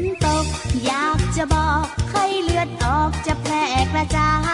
นตก อยากจะบอกให้เลือดออกจะแพร่กระจาย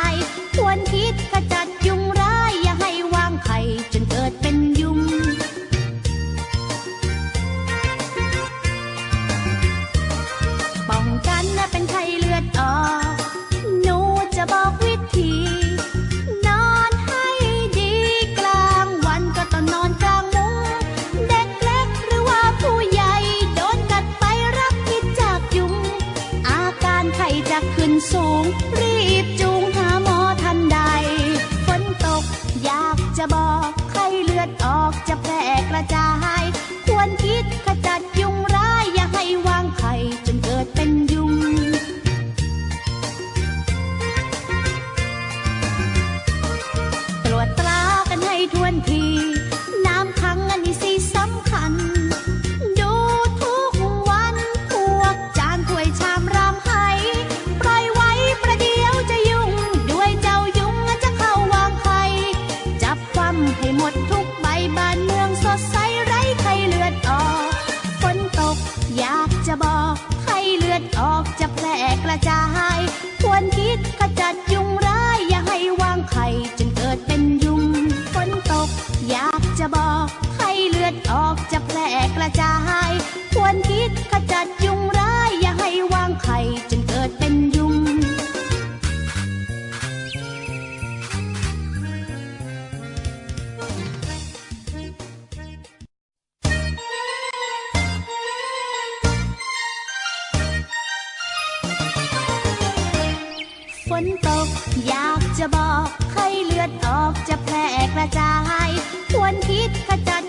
วนคิดขจัดยุงร้ายอย่าให้วางไข่จนเกิดเป็นยุงฝนตก อยากจะบอกให้เลือดออกจะแพร่กระจาย อยากจะบอกให้เลือดออกจะแพร่กระจาย ควรคิดขจัด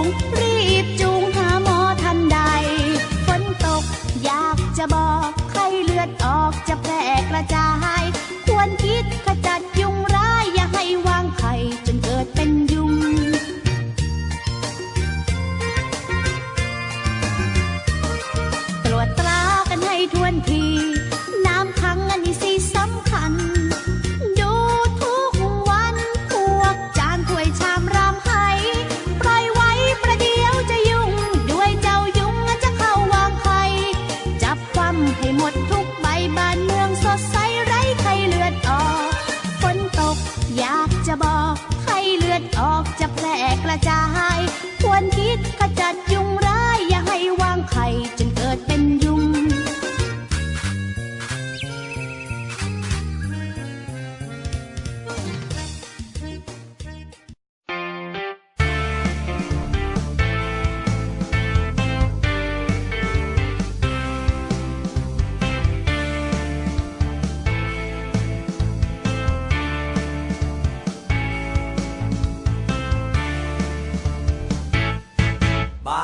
ง รีบจูงหาหมอทันใด ฝนตกอยากจะบอกไข้เลือดออกจะแพร่กระจาย อกจะแพร่กระจาย ควรคิดขจัดยุง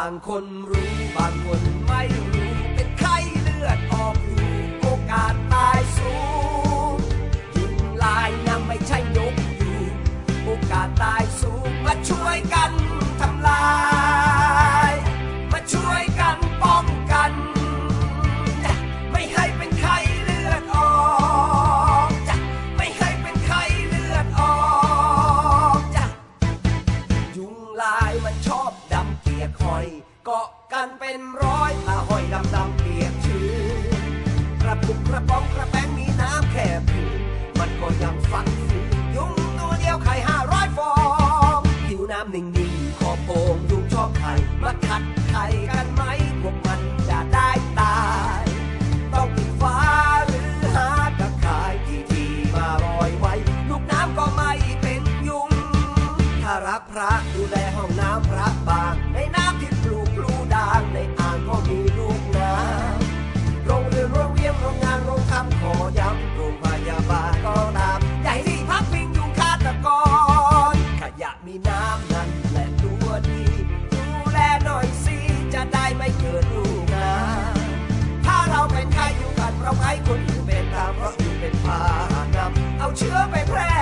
างคนรู้บางคนไม่รู้เป็นไข้เลือดออก กันเป็นร้อยลาหอยดำดำเปียกชื้นกระปุกกระป๋องกระแป้งมีน้ำแค่ผิวมันก็ยังฟังฝืยุงตัวเดียวไข่ห้าร้อยฟองผิวน้ำนิ่งนิ้ๆขอบโป่งยุงชอบไข่มาขัดไข่กันไหมพวกมันจะได้ตาย ต้องปิดฟ้าหรือหาตะข่ายที่ที่มาลอยไว้ ลูกน้ำก็ไม่เป็นยุงถ้ารักพระ เชื้